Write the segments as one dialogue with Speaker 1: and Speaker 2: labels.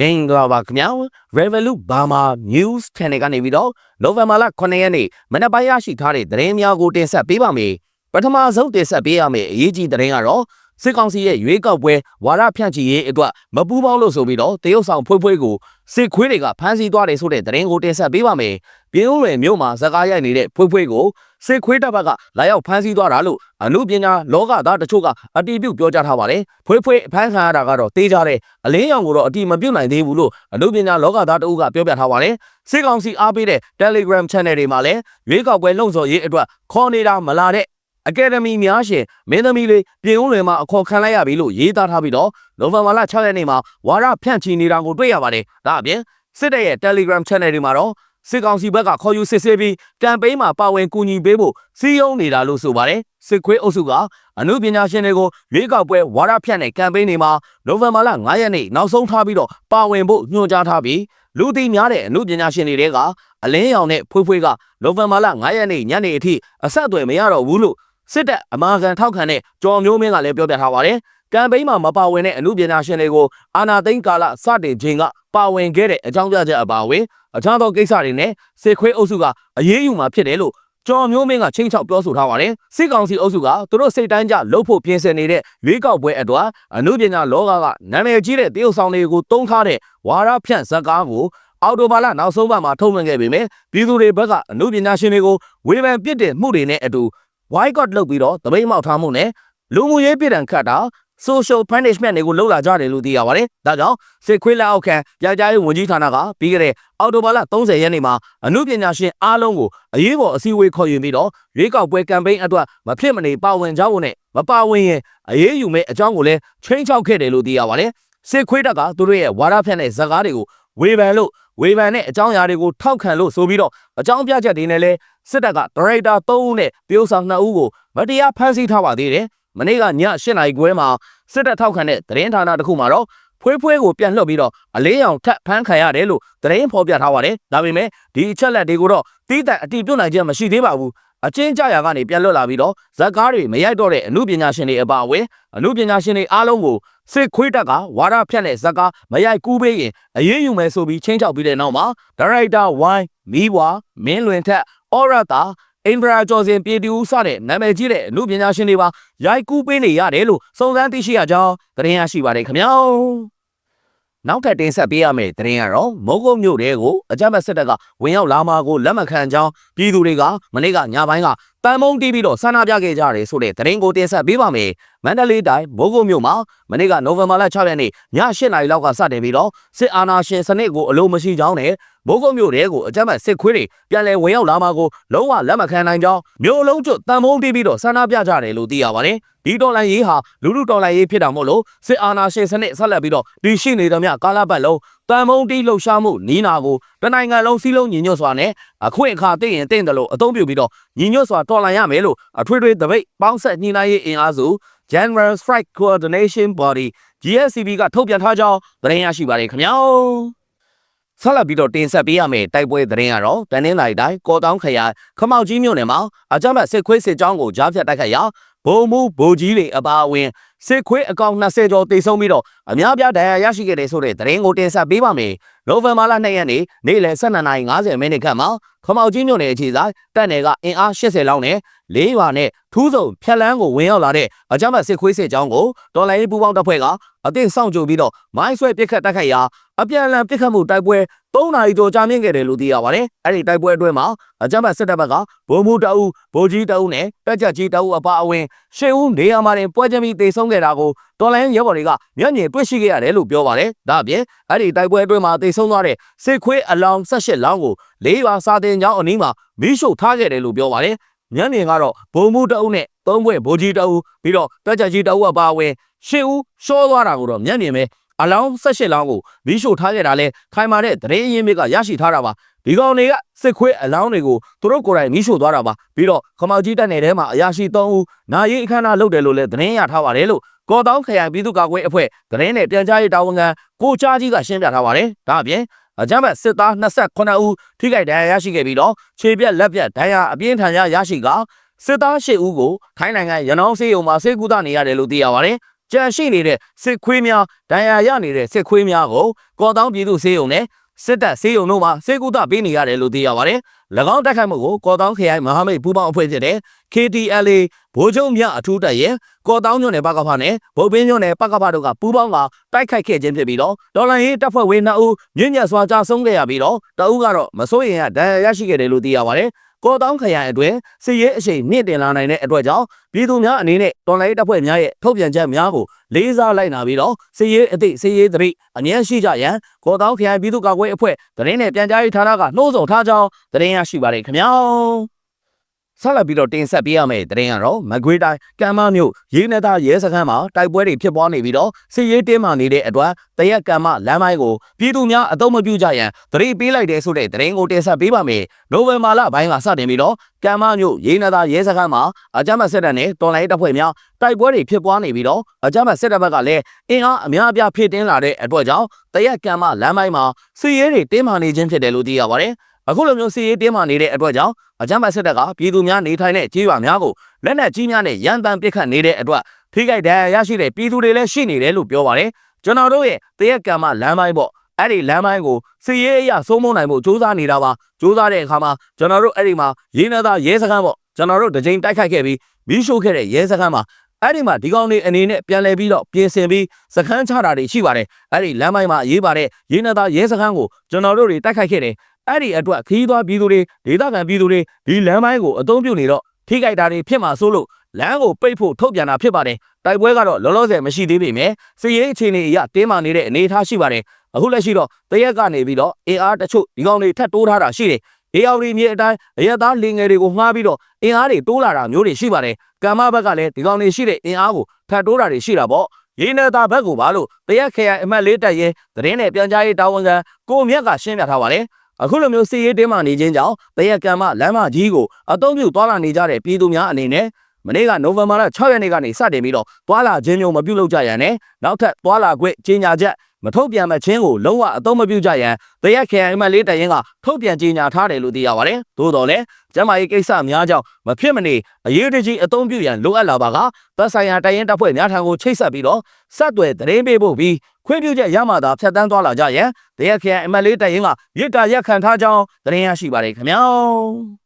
Speaker 1: မင်္ဂလာပါခင်ဗျာ Revolut Burma News Channel ကနေပြီးတော့ November လ9ရက်နေ့မနက်ပိုင်းရရှိထားတဲ့သတင်းများကိုတင်ဆက်ပေးပါမယ်ပထမဆုံးတင်ဆက်ပေးရမယ့်အရေးကြီးသတင်းကတော့ စစ်ကောင်စီရဲ့ရွေးကောက်ပွဲဝါရဖြန့်ချီရေးအတွက်မပူးပေါင်းလို့ဆိုပြီးတော့တရုတ်ဆောင်ဖွေးဖွေးကိုစစ်ခွေးတွေကဖမ်းဆီးသွားတယ်ဆိုတဲ့သတင်းကိုတင်ဆက်ပေးပါမယ်။ပြည်ဦးလွင်မြို့မှာဇကားရိုက်နေတဲ့ဖွေးဖွေးကိုစစ်ခွေးတပ်ဘက်ကလာရောက်ဖမ်းဆီးသွားတာလို့အမှုပညာလောကသားတချို့ကအတီးပြုတ်ပြောကြားထားပါတယ်။ဖွေးဖွေးဖမ်းခံရတာကတော့တေးကြတဲ့အလင်းရောင်ကိုတော့အတီးမပြုတ်နိုင်သေးဘူးလို့အမှုပညာလောကသားတအုပ်ကပြောပြထားပါတယ်။စစ်ကောင်စီအားပေးတဲ့ Telegram Channel တွေမှာလည်းရွေးကောက်ပွဲလှုံ့ဆော်ရေးအတွက်ခေါ်နေတာမလာတဲ့ အကယ်ဒမီများရှင်မင်းသမီးလေးပြင်ဦးလွင်မှာအခေါ်ခံလိုက်ရပြီလို့ရေးသားထားပြီးတော့နိုဝင်ဘာလ6ရက်နေ့မှာဝါရဖြန့်ချီနေတာကိုတွေ့ရပါတယ်။ဒါအပြင်စစ်တပ်ရဲ့ Telegram Channel တွေမှာတော့စစ်ကောင်စီဘက်ကခေါ်ယူစစ်ဆေးပြီးကမ်ပိန်းမှာပါဝင်ကူညီပေးဖို့စီးရုံးနေတာလို့ဆိုပါတယ်။စစ်ခွေးအုပ်စုကအမှုပညာရှင်တွေကိုရွေးကောက်ပွဲဝါရဖြန့်တဲ့ကမ်ပိန်းတွေမှာနိုဝင်ဘာလ9ရက်နေ့နောက်ဆုံးထားပြီးတော့ပါဝင်ဖို့ညွှန်ကြားထားပြီးလူသိများတဲ့အမှုပညာရှင်တွေကအလင်းရောင်နဲ့ဖွေးဖွေးကနိုဝင်ဘာလ9ရက်နေ့ညနေအထိအဆက်အသွယ်မရတော့ဘူးလို့ စစ်တပ်အမာခံထောက်ခံတဲ့ကြော်မျိုးမင်းကလည်းပြောပြထားပါတယ်။ကမ်ပိန်းမှာမပါဝင်တဲ့အမှုပညာရှင်တွေကိုအာနာသိန်းကာလစတင်ခြင်းကပါဝင်ခဲ့တဲ့အကြောင်းပြချက်အပါအဝင်အခြားသောကိစ္စတွေနဲ့စစ်ခွေးအုပ်စုကအရေးယူမှာဖြစ်တယ်လို့ကြော်မျိုးမင်းကချင်းချောက်ပြောဆိုထားပါတယ်။စစ်ကောင်စီအုပ်စုကသူတို့စိတ်တိုင်းကြလှုပ်ဖို့ပြင်ဆင်နေတဲ့ရွေးကောက်ပွဲအတွက်အမှုပညာလောကကနာမည်ကြီးတဲ့တရုတ်ဆောင်တွေကိုတုံးထားတဲ့ဝါရဖြန့်ဇက်ကားကိုအော်တိုဘာလနောက်ဆုံးပတ်မှာထုတ်လွှင့်ခဲ့ပေမဲ့ပြည်သူတွေဘက်ကအမှုပညာရှင်တွေကိုဝေဖန်ပစ်တဲ့မှုတွေနဲ့အတူ boycott လုပ်ပြီးတော့တပိတ်မောက်ထားမှုနဲ့လူမှုရေးပြည်တံခတ်တာ social punishment တွေကိုလှုပ်လာကြတယ်လို့သိရပါတယ်။ဒါကြောင့်စစ်ခွေးလက်အောက်ခံကြာကြားရေးဝန်ကြီးဌာနကပြီးခဲ့တဲ့အောက်တိုဘာလ30ရက်နေ့မှာအမှုပညာရှင်အားလုံးကိုအရေးပေါ်အစည်းအဝေးခေါ်ယူပြီးတော့ရွေးကောက်ပွဲကမ်ပိန်းအတွက်မဖြစ်မနေပါဝင်ကြဖို့နဲ့မပါဝင်ရင်အရေးယူမဲ့အကြောင်းကိုလည်းချိန်ချောက်ခဲ့တယ်လို့သိရပါတယ်။စစ်ခွေးတပ်ကသူတို့ရဲ့ဝါဒဖြန့်တဲ့ဇာတ်ကားတွေကိုဝေဖန်လို့ ဝေဖန်တဲ့အကြောင်းအရာတွေကိုထောက်ခံလို့ဆိုပြီးတော့အကြောင်းပြချက်တွေနဲ့လဲစစ်တပ်ကဒရိုက်တာ3ဦးနဲ့ပြောဆောင်2ဦးကိုမတရားဖမ်းဆီးထားပါသေးတယ်။မနေ့ကည8နာရီခွဲမှာစစ်တပ်ထောက်ခံတဲ့သတင်းဌာနတစ်ခုမှာတော့ဖွေးဖွေးကိုပြန်လွှတ်ပြီးတော့အလေးအောင်ထပ်ဖမ်းခံရတယ်လို့သတင်းဖော်ပြထားပါတယ်။ဒါပေမဲ့ဒီအချက်လက်တွေကိုတော့တီးတန့်အတိပြုတ်နိုင်ခြင်းမရှိသေးပါဘူး။ အချင်းကြရာကနေပြန်လွတ်လာပြီးတော့ဇက်ကားတွေမရိုက်တော့တဲ့အမှုပညာရှင်တွေအပါအဝင်အမှုပညာရှင်တွေအားလုံးကိုစစ်ခွေးတက်ကဝါဒဖြန့်တဲ့ဇက်ကားမရိုက်ကူးပေးရင်အရေးယူမယ်ဆိုပြီးချင်းချောက်ပြီးတဲ့နောက်မှာဒါရိုက်တာဝိုင်းမီးဝါမင်းလွင်ထက်အော်ရတာအင်ဒရာကျော်စင်ပြည်တူစတဲ့နာမည်ကြီးတဲ့အမှုပညာရှင်တွေပါရိုက်ကူးပေးနေရတယ်လို့စုံစမ်းသိရှိရကြောင်းသတင်းရရှိပါတယ်ခင်ဗျာ နောက်ထပ်တင်ဆက်ပေးရမယ့်သတင်းကတော့မုတ်ကုတ်မြို့တဲကိုအကြမ်းဖက်စစ်တပ်ကဝင်ရောက်လာမှာကိုလက်မခံကြောင်းပြည်သူတွေကမနေ့ကညပိုင်းကတန်မုံတီးပြီးတော့ဆန္ဒပြခဲ့ကြတယ်ဆိုတဲ့သတင်းကိုတင်ဆက်ပေးပါမယ်။ မန္တလေးတိုင်းမိုးကုတ်မြို့မှာမနေ့ကနိုဝင်ဘာလ6ရက်နေ့ည8နာရီလောက်ကစတင်ပြီးတော့စစ်အာဏာရှင်စနစ်ကိုအလိုမရှိကြောင်းနဲ့မိုးကုတ်မြို့တဲကိုအကြမ်းဖက်စစ်ခွေးတွေပြန်လည်ဝင်ရောက်လာမှာကိုလုံးဝလက်မခံနိုင်ကြောင်းမြို့လုံးကျွတ်တန်မုံတီးပြီးတော့ဆန္ဒပြကြတယ်လို့သိရပါတယ်။ဒီတော်လိုင်းရေးဟာလူလူတော်လိုင်းရေးဖြစ်တာမို့လို့စစ်အာဏာရှင်စနစ်ဆက်လက်ပြီးတော့ဒီရှိနေသမျှကာလပတ်လုံးတန်မုံတီးလှုပ်ရှားမှုနီးနာကိုတနိုင်ငံလုံးစည်းလုံးညီညွတ်စွာနဲ့အခွင့်အခါသိရင်တင့်တယ်လို့အသုံးပြုပြီးတော့ညီညွတ်စွာတော်လှန်ရမယ်လို့အထွေထွေတပိတ်ပေါင်းဆက်ညှိနှိုင်းရေးအင်အားစု General Strike Coordination Body GSCB ကထုတ်ပြန်ထားကြောင်းသတင်းရရှိပါတယ်ခင်ဗျာဆက်လက်ပြီးတော့တင်ဆက်ပေးရမယ့်တိုက်ပွဲသတင်းကတော့တနင်္လာရီတိုင်းကောတောင်းခရိုင်ခမောက်ကြီးမြို့နယ်မှာအကြမ်းဖက်စစ်ခွေးစစ်ကြောင်းကိုကြားဖြတ်တိုက်ခတ်ရာ ဘုံမှုဗိုလ်ကြီးတွေအပါအဝင်စစ်ခွေးအကောင်20ကျော်တိတ်ဆုံးပြီးတော့အများပြားဒဏ်ရာရရှိခဲ့တယ်ဆိုတဲ့သတင်းကိုတင်ဆက်ပေးပါမယ်။နိုဝင်ဘာလ2ရက်နေ့နေ့လယ်12:50မိနစ်ခန့်မှာခမောက်ကြီးမြို့နယ်အခြေဆိုင်တပ်နယ်ကအင်အား80လောက်နဲ့လေးရွာနဲ့ထူးစုံဖြက်လန်းကိုဝင်ရောက်လာတဲ့အကြမ်းဖက်စစ်ခွေးစစ်ကြောင်းကိုတော်လိုင်းရေးပူးပေါင်းတပ်ဖွဲ့ကအသင့်စောင့်ကြိုပြီးတော့မိုင်းဆွဲပစ်ခတ်တိုက်ခိုက်ရာအပြန်အလှန်ပစ်ခတ်မှုတိုက်ပွဲ 3နာရီကျော်ကြာမြင့်ခဲ့တယ်လို့သိရပါတယ်။အဲ့ဒီတိုက်ပွဲအတွင်းမှာအကြမ်းဖက်စစ်တပ်ဘက်ကဗိုလ်မှူးတအုပ်ဗိုလ်ကြီးတအုပ်နဲ့တက်ကြကြီးတအုပ်အပါအဝင်ရှစ်ဦးနေရာမှာတင်ပွဲချင်းပြီးတေဆုံးခဲ့တာကိုတော်လိုင်းရဲဘော်တွေကမျက်မြင်တွေ့ရှိခဲ့ရတယ်လို့ပြောပါတယ်။ဒါအပြင်အဲ့ဒီတိုက်ပွဲအတွင်းမှာတေဆုံးသွားတဲ့စစ်ခွေးအလောင်း18လောင်းကိုလေးရွာစာတင်ကျောင်းအနီးမှာမီးရှို့ထားခဲ့တယ်လို့ပြောပါတယ်။ညနေကတော့ဘုံမှုတအုပ်နဲ့သုံးဘွဲ့ဗိုလ်ကြီးတအုပ်ပြီးတော့တက်ကြကြီးတအုပ်အပါအဝင်ရှစ်ဦးရှောသွားတာကိုတော့မျက်မြင်ပဲ အလောင်း18လောင်းကိုမီးရှို့ထားခဲ့တာလဲခိုင်မာတဲ့သတင်းရင်းမြစ်ကရရှိထားတာပါဒီကောင်တွေကစစ်ခွေးအလောင်းတွေကိုသူတို့ကိုယ်တိုင်မီးရှို့သွားတာပါပြီးတော့ခမောက်ကြီးတက်နယ်ထဲမှာအရာရှိ3ဦးနာရီအခမ်းအနားလုပ်တယ်လို့လည်းသတင်းရထားပါတယ်လို့ကော်တောင်းခရိုင်ပြည်သူ့ကာကွယ်အဖွဲ့သတင်းနဲ့ပြန်ကြားရေးတာဝန်ခံကိုချားကြီးကရှင်းပြထားပါတယ်ဒါအပြင်အကြမ်းဖက်စစ်သား28ဦးထိခိုက်ဒဏ်ရာရရှိခဲ့ပြီးတော့ခြေပြက်လက်ပြက်ဒဏ်ရာအပြင်းထန်ရရရှိကစစ်သား8ဦးကိုထိုင်းနိုင်ငံရနောင်းစေးရုံမှာဆေးကုသနေရတယ်လို့သိရပါတယ် ကြံရှိနေတဲ့စစ်ခွေးများဒဏ်ရာရနေတဲ့စစ်ခွေးများကိုကော်တောင်းပြည်သူစေယုံနဲ့စစ်တပ်စေယုံတို့မှစေကူတာပေးနေရတယ်လို့သိရပါတယ်။၎င်းတိုက်ခိုက်မှုကိုကော်တောင်းခရိုင်မဟာမိတ်ပူးပေါင်းအဖွဲ့ဖြစ်တဲ့ KTLA ဗိုလ်ချုပ်မြအထူးတပ်ရဲ့ကော်တောင်းညွန့်နယ်ပကဖနဲ့ဗုတ်ပင်းညွန့်နယ်ပကဖတို့ကပူးပေါင်းကတိုက်ခိုက်ခဲ့ခြင်းဖြစ်ပြီးတော့ဒေါ်လာရေးတပ်ဖွဲ့ဝင်2ဦးမြင့်မြတ်စွာကြာဆုံးခဲ့ရပြီးတော့တအုပ်ကတော့မစိုးရင်ရဒဏ်ရာရရှိခဲ့တယ်လို့သိရပါတယ်။ ကော်တောင်းခရိုင်အတွင်းစစ်ရေးအရှိန်မြင့်တင်လာနိုင်တဲ့အတွက်ကြောင့်ပြည်သူများအနေနဲ့တော်လိုင်းတပ်ဖွဲ့များရဲ့ထုတ်ပြန်ချက်များကိုလေးစားလိုက်နာပြီးတော့စစ်ရေးအသည့်စစ်ရေးသတိအမြဲရှိကြရန်ကော်တောင်းခရိုင်ပြည်သူ့ကာကွယ်အဖွဲ့သတင်းနဲ့ပြန်ကြားရေးဌာနကနှိုးဆော်ထားကြောင်းသတင်းရရှိပါတယ်ခင်ဗျာ ဆက်လက်ပြီးတော့တင်ဆက်ပေးရမယ့်သတင်းကတော့မကွေးတိုင်းကမ်းမမြို့ရေးနသားရဲစခန်းမှာတိုက်ပွဲတွေဖြစ်ပွားနေပြီးတော့စစ်ရေးတင်းမာနေတဲ့အတွက်တရက်ကမ်းမလမ်းပိုင်းကိုပြည်သူများအသုံးမပြုကြရန်သတိပေးလိုက်တဲ့ဆိုတဲ့သတင်းကိုတင်ဆက်ပေးပါမယ်။နိုဝင်ဘာလပိုင်းကစတင်ပြီးတော့ကမ်းမမြို့ရေးနသားရဲစခန်းမှာအကြမ်းဖက်စစ်တပ်နဲ့တော်လိုင်းတပ်ဖွဲ့များတိုက်ပွဲတွေဖြစ်ပွားနေပြီးတော့အကြမ်းဖက်စစ်တပ်ဘက်ကလည်းအင်အားအများအပြားဖြစ်တင်းလာတဲ့အတွက်ကြောင့်တရက်ကမ်းမလမ်းပိုင်းမှာစစ်ရေးတွေတင်းမာနေခြင်းဖြစ်တယ်လို့သိရပါတယ်။ အခုလိုမျိုးစီရေးတင်းမာနေတဲ့အတွက်ကြောင့်အကြမ်းဖက်စစ်တပ်ကပြည်သူများနေထိုင်တဲ့ကြေးရွာများကိုလက်နက်ကြီးများနဲ့ရန်တမ်းပစ်ခတ်နေတဲ့အတွက်ထိခိုက်ဒဏ်ရာရရှိတဲ့ပြည်သူတွေလည်းရှိနေတယ်လို့ပြောပါတယ်ကျွန်တော်တို့ရဲ့တရက်ကံမလမ်းပိုင်းပေါ့အဲ့ဒီလမ်းပိုင်းကိုစီရေးအရာစိုးမိုးနိုင်ဖို့စူးစမ်းနေတာပါစူးစမ်းတဲ့အခါမှာကျွန်တော်တို့အဲ့ဒီမှာရင်းနှသားရဲစခန်းပေါ့ကျွန်တော်တို့တစ်ချိန်တိုက်ခိုက်ခဲ့ပြီးမီးရှို့ခဲ့တဲ့ရဲစခန်းမှာအဲ့ဒီမှာဒီကောင်လေးအနေနဲ့ပြန်လဲပြီးတော့ပြင်ဆင်ပြီးစခန်းချတာတွေရှိပါတယ်အဲ့ဒီလမ်းပိုင်းမှာရေးပါတဲ့ရင်းနှသားရဲစခန်းကိုကျွန်တော်တို့တွေတိုက်ခိုက်ခဲ့တယ် အဲ့ဒီအတွက်ခီးသွားပြည်သူတွေဒေသခံပြည်သူတွေဒီလမ်းပိုင်းကိုအသုံးပြုနေတော့ထိခိုက်တာတွေဖြစ်မှာစိုးလို့လမ်းကိုပိတ်ဖို့ထုတ်ပြန်တာဖြစ်ပါတယ်တိုက်ပွဲကတော့လောလောဆယ်မရှိသေးပေမဲ့စီရေးအခြေအနေအရတင်းမာနေတဲ့အနေအထားရှိပါတယ်အခုလက်ရှိတော့တရက်ကနေပြီးတော့ AR တချို့ဒီကောင်တွေထပ်တိုးထားတာရှိတယ်အေအော်ဒီမြေအတိုင်းအရက်သားလင်ငယ်တွေကိုငှားပြီးတော့အင်အားတွေတိုးလာတာမျိုးတွေရှိပါတယ်ကမ္မဘက်ကလည်းဒီကောင်တွေရှိတဲ့အင်အားကိုထပ်တိုးတာတွေရှိတာပေါ့ရင်းနေတာဘက်ကိုပါလို့တရက်ခရိုင်အမှတ်လေးတက်ရင်သတင်းနဲ့ပြန်ကြားရေးတာဝန်ခံကိုမြက်ကရှင်းပြထားပါတယ် အခုလိုမျိုးစီရေးတင်းမာနေခြင်းကြောင့်တရက်ကံမလမ်းမကြီးကိုအသုံးပြုသွားလာနေကြတဲ့ပြည်သူများအနေနဲ့မနေ့ကနိုဝင်ဘာလ6ရက်နေ့ကနေစတင်ပြီးတော့သွားလာခြင်းမျိုးမပြုလုပ်ကြရန်နဲ့နောက်ထပ်သွားလာခွင့်ကြီးညာချက်မထုတ်ပြန်မချင်းကိုလုံးဝအသုံးမပြုကြရန်တရက်ခရိုင်အမှတ်လေးတရင်ကထုတ်ပြန်ကြေညာထားတယ်လို့သိရပါတယ်။သို့တော်လည်းကျမကြီးကိစ္စများကြောင့်မဖြစ်မနေအရေးတကြီးအသုံးပြုရန်လိုအပ်လာပါကသက်ဆိုင်ရာတရင်တပ်ဖွဲ့များထံကိုချိတ်ဆက်ပြီးတော့ဆက်သွယ်သတင်းပေးဖို့ပြီး ခွင့်ပြုချက်ရမှသာဖြတ်တန်းသွားလာကြရန်တရက်ခရိုင်အမှတ်လေးတရင်ကရစ်တာရက်ခံထားကြောင်းသတင်းရရှိပါတယ်ခင်ဗျာ။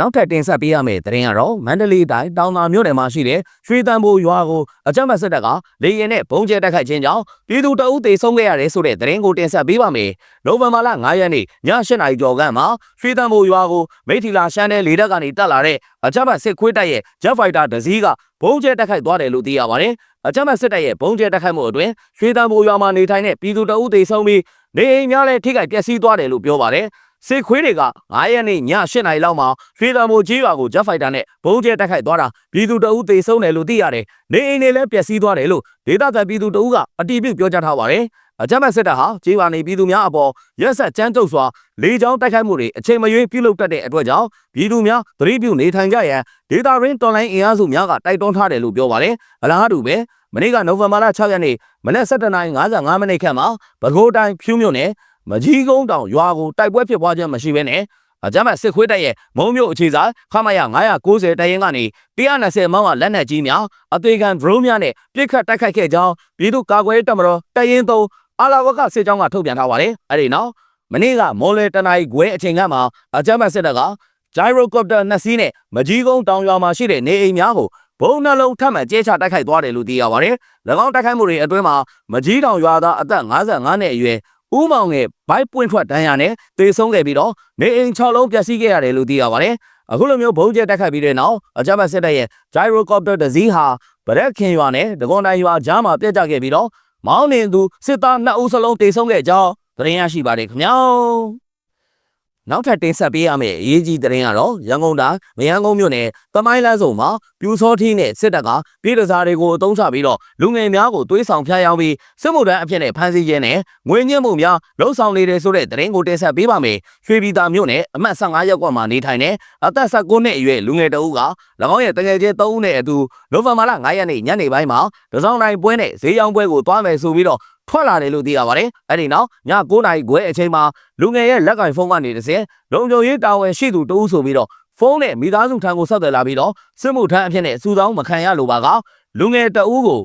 Speaker 1: နောက်ထပ်တင်ဆက်ပေးရမယ့်သတင်းကတော့မန္တလေးတိုင်းတောင်သာမြို့နယ်မှာရှိတဲ့ရွှေတန်ဘိုရွာကိုအကြမ်းဖက်စစ်တပ်ကလေရင်နဲ့ဘုံကျဲတိုက်ခိုက်ခြင်းကြောင့်ပြည်သူတအုပ်သေဆုံးခဲ့ရတယ်ဆိုတဲ့သတင်းကိုတင်ဆက်ပေးပါမယ်။နိုဝင်ဘာလ9ရက်နေ့ည8နာရီကျော်ခန့်မှာရွှေတန်ဘိုရွာကိုမိထီလာရှမ်းတဲ့လေတပ်ကနေတက်လာတဲ့အကြမ်းဖက်စစ်ခွေးတပ်ရဲ့ Jet Fighter တစ်စီးကဘုံကျဲတိုက်ခိုက်သွားတယ်လို့သိရပါတယ်။အကြမ်းဖက်စစ်တပ်ရဲ့ဘုံကျဲတိုက်ခိုက်မှုအတွင်းရွှေတန်ဘိုရွာမှာနေထိုင်တဲ့ပြည်သူတအုပ်သေဆုံးပြီးနေအိမ်များလည်းထိခိုက်ပျက်စီးသွားတယ်လို့ပြောပါတယ်။ စစ်ခွေးတွေက9ရက်နေ့ည8နာရီလောက်မှာရွှေတံမိုကြီးရွာကိုဂျက်ဖိုက်တာနဲ့ဘုံကျဲတိုက်ခိုက်သွားတာပြည်သူတအုပ်သေဆုံးတယ်လို့သိရတယ်။နေအိမ်တွေလည်းပျက်စီးသွားတယ်လို့ဒေသခံပြည်သူတအုပ်ကအတည်ပြုပြောကြားထားပါတယ်။အကြမ်းဖက်စစ်တပ်ဟာကြေးရွာနေပြည်သူများအပေါ်ရက်ဆက်ကြမ်းကြုတ်စွာလေကြောင်းတိုက်ခိုက်မှုတွေအချိန်မရွေးပြုလုပ်တတ်တဲ့အတွက်ကြောင့်ပြည်သူများသတိပြုနေထိုင်ကြရန်ဒေတာရင်းတော်လိုင်းအင်အားစုများကတိုက်တွန်းထားတယ်လို့ပြောပါတယ်။အလားတူပဲမနေ့ကနိုဝင်ဘာလ6ရက်နေ့မနက်7:55မိနစ်ခန့်မှာပဲခူးတိုင်းဖြူးမြို့နယ် မကြီးကုန်းတောင်ရွာကိုတိုက်ပွဲဖြစ်ပွားခြင်းမရှိဘဲနဲ့အကြမ်းဖက်စစ်ခွေးတပ်ရဲ့မုံမျိုးအခြေစားခမရ990တရင်ကနေ120မောင်းကလက်နက်ကြီးများအသေးခံ drone များနဲ့ပစ်ခတ်တိုက်ခိုက်ခဲ့ကြောင်းပြည်သူ့ကာကွယ်ရေးတပ်မတော်တရင်သုံးအာလာဝကစစ်ကြောင်းကထုတ်ပြန်ထားပါတယ်။အဲဒီနောက်မနေ့ကမော်လေတနအီခွဲအချိန်ကမှအကြမ်းဖက်စစ်တပ်က gyrocopter နှစ်စီးနဲ့မကြီးကုန်းတောင်ရွာမှာရှိတဲ့နေအိမ်များကိုဘုံနှလုံးထပ်မံကျဲချတိုက်ခိုက်သွားတယ်လို့သိရပါတယ်။၎င်းတိုက်ခိုက်မှုတွေအတွင်းမှာမကြီးတောင်ရွာသားအသက်55နှစ်အရွယ် ဦးမောင်ငယ်ဘိုက်ပွင့်ထွက်ဒဏ်ရာနဲ့တေဆုံးခဲ့ပြီးတော့နေအိမ်6လုံးပျက်စီးခဲ့ရတယ်လို့သိရပါတယ်။အခုလိုမျိုးဘုံကျဲတက်ခတ်ပြီးတဲ့နောက်အကြမ်းဖက်စစ်တပ်ရဲ့ gyrocopter တစ်စီးဟာဗရက်ခင်ရွာနဲ့ဒဂွန်တိုင်းရွာကြားမှာပြက်ကျခဲ့ပြီးတော့မောင်းနေသူစစ်သား2ဦးစလုံးတေဆုံးခဲ့ကြောင်းသတင်းရရှိပါတယ်ခင်ဗျာ။ နောက်ထပ်တင်ဆက်ပေးရမယ့်အရေးကြီးသတင်းကတော့ရန်ကုန်တိုင်းမယန်းကုန်းမြို့နယ်တမိုင်းလမ်းစုံမှာပြူစောထီးနဲ့စစ်တပ်ကပြည်တစားတွေကိုအုံချပြီးတော့လူငယ်များကိုသွေးဆောင်ဖျားယောင်းပြီးစစ်မှုထမ်းအဖြစ်နဲ့ဖမ်းဆီးခြင်းနဲ့ငွေညှစ်မှုများလှုံ့ဆော်နေတယ်ဆိုတဲ့သတင်းကိုတင်ဆက်ပေးပါမယ်။ရွှေပြည်သာမြို့နယ်အမှတ်15ရပ်ကွက်မှာနေထိုင်တဲ့အသက်19နှစ်အရွယ်လူငယ်တအုပ်က၎င်းရဲ့တငယ်ချင်း3ဦးနဲ့အတူနိုဝင်ဘာလ9ရက်နေ့ညနေပိုင်းမှာဒဇောင်းတိုင်းပွဲနဲ့ဈေးရောင်းပွဲကိုတွားမယ်ဆိုပြီးတော့ ထွက်လာတယ်လို့သိရပါတယ်။အဲ့ဒီနောက်ည9နာရီခွဲအချိန်မှာလူငယ်ရဲ့လက်ကင်ဖုန်းကနေတစ်စင်လုံခြုံရေးတာဝန်ရှိသူတဦးဆိုပြီးတော့ဖုန်းနဲ့မိသားစုထံကိုဆက်သွယ်လာပြီးတော့စစ်မှုထမ်းအဖြစ်နဲ့စူဆောင်းမခံရလိုပါကလူငယ်တဦးကို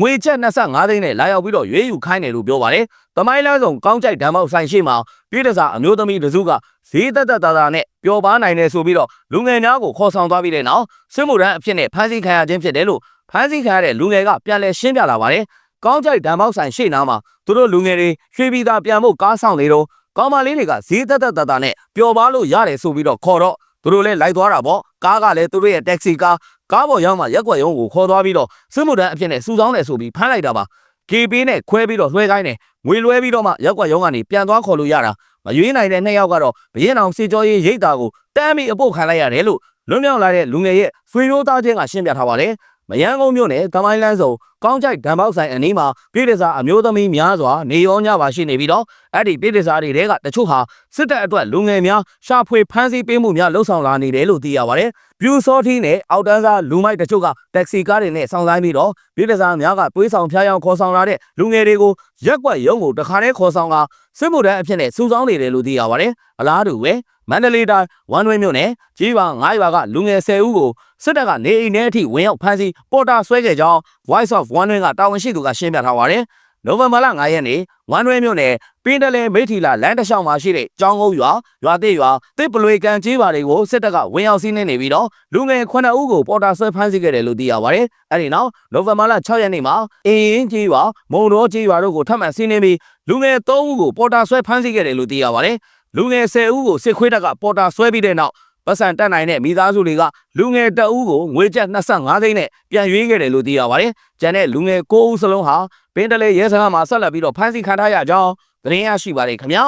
Speaker 1: ငွေကျပ်25သိန်းနဲ့လာရောက်ပြီးတော့ရွေးယူခိုင်းတယ်လို့ပြောပါတယ်။တမိုင်းလန်းဆောင်ကောင်းကြိုက်ဓမ္မောက်ဆိုင်ရှိမှာပြည်တစားအမျိုးသမီးတစုကဈေးသက်သက်သာသာနဲ့ပျော်ပါနိုင်တယ်ဆိုပြီးတော့လူငယ်များကိုခေါ်ဆောင်သွားပြီးတဲ့နောက်စစ်မှုထမ်းအဖြစ်နဲ့ဖမ်းဆီးခံရခြင်းဖြစ်တယ်လို့ဖမ်းဆီးခံရတဲ့လူငယ်ကပြန်လည်ရှင်းပြလာပါတယ်။ ကောင်းကြိုက်ဓမ္မောက်ဆိုင်ရှိနာမှာသူတို့လူငယ်တွေရွှေပြည်သာပြန်ဖို့ကားဆောင်နေတော့ကောင်းမလေးတွေကဈေးသက်သက်သာသာနဲ့ပျော်ပါလို့ရတယ်ဆိုပြီးတော့ခေါ်တော့သူတို့လည်းလိုက်သွားတာပေါ့ကားကလည်းသူတို့ရဲ့တက္ကစီကားကားပေါ်ရောက်မှရက်ွက်ရုံးကိုခေါ်သွားပြီးတော့စစ်မှုထမ်းအဖြစ်နဲ့စူဆောင်းတယ်ဆိုပြီးဖမ်းလိုက်တာပါ KB နဲ့ခွဲပြီးတော့လွှဲခိုင်းတယ်ငွေလွှဲပြီးတော့မှရက်ွက်ရုံးကနေပြန်သွားခေါ်လို့ရတာမရွေးနိုင်တဲ့နှစ်ယောက်ကတော့ဘရင်အောင်စေကျော်ရေးရိတ်တာကိုတမ်းပြီးအပုတ်ခံလိုက်ရတယ်လို့လွန်မြောက်လာတဲ့လူငယ်ရဲ့ဆွေမျိုးသားချင်းကရှင်းပြထားပါတယ် မယန်းကုန်းမြို့နယ်တမိုင်းလန်းစုံကောင်းကြိုက်ဓာတ်ပေါက်ဆိုင်အနီးမှာပြည်တစားအမျိုးသမီးများစွာနေရောညပါရှိနေပြီးတော့အဲ့ဒီပြည်တစားတွေတဲကတချို့ဟာစစ်တပ်အတွက်လူငယ်များရှာဖွေဖမ်းဆီးပေးမှုများလှုပ်ဆောင်လာနေတယ်လို့သိရပါတယ်ပြူစောထီးနဲ့အောက်တန်းစားလူမိုက်တချို့ကတက္ကစီကားတွေနဲ့ဆောင်ဆိုင်ပြီးတော့ပြည်တစားများကပွေးဆောင်ဖျားယောင်ခေါ်ဆောင်လာတဲ့လူငယ်တွေကိုရက်ွက်ရုံးကိုတခါတည်းခေါ်ဆောင်ကစစ်မှုထမ်းအဖြစ်နဲ့စူဆောင်းနေတယ်လို့သိရပါတယ်အလားတူပဲ မန္တလေးတိုင်းဝမ်တွင်းမြို့နယ်ကြီးပါ9ရွာကလူငယ်10ဦးကိုစစ်တပ်ကနေအိမ်ထဲအထိဝင်ရောက်ဖမ်းဆီးပေါ်တာဆွဲခဲ့ကြောင်း Voice of One တွင်ကတာဝန်ရှိသူကရှင်းပြထားပါတယ်။နိုဝင်ဘာလ9ရက်နေ့ဝမ်တွင်းမြို့နယ်ပင်းတလဲမိထီလာလမ်းတစ်လျှောက်မှာရှိတဲ့ကျောင်းကုန်းရွာရွာတစ်ရွာတစ်ပလွေကန်ကြီးပါတွေကိုစစ်တပ်ကဝင်ရောက်စီးနင်းနေပြီးတော့လူငယ်9ဦးကိုပေါ်တာဆွဲဖမ်းဆီးခဲ့တယ်လို့သိရပါတယ်။အဲဒီနောက်နိုဝင်ဘာလ6ရက်နေ့မှာအင်းရင်ကြီးရွာမုံတော်ကြီးရွာတို့ကိုထပ်မံစီးနင်းပြီးလူငယ်3ဦးကိုပေါ်တာဆွဲဖမ်းဆီးခဲ့တယ်လို့သိရပါတယ်။ လူငယ်10ဦးကိုစစ်ခွေးတပ်ကပေါ်တာဆွဲပြီးတဲ့နောက်ပတ်စံတက်နိုင်တဲ့မိသားစုတွေကလူငယ်တအူးကိုငွေကျပ်25သိန်းနဲ့ပြန်ရွေးခဲ့တယ်လို့သိရပါတယ်။ကျန်တဲ့လူငယ်9ဦးစလုံးဟာပင်းတလေရဲစခန်းမှာဆက်လက်ပြီးတော့ဖမ်းဆီးခံထားရကြောင်းသတင်းရရှိပါတယ်ခင်ဗျာ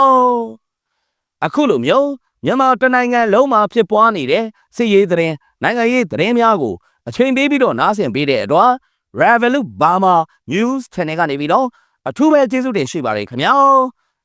Speaker 1: ။အခုလိုမျိုးမြန်မာတနိုင်ငံလုံးမှာဖြစ်ပွားနေတဲ့စစ်ရေးသတင်းနိုင်ငံရေးသတင်းများကိုအချိန်ပေးပြီးတော့နားဆင်ပေးတဲ့အတွက် Revolut Burma News Channel ကနေပြီးတော့အထူးပဲကျေးဇူးတင်ရှိပါတယ်ခင်ဗျာ။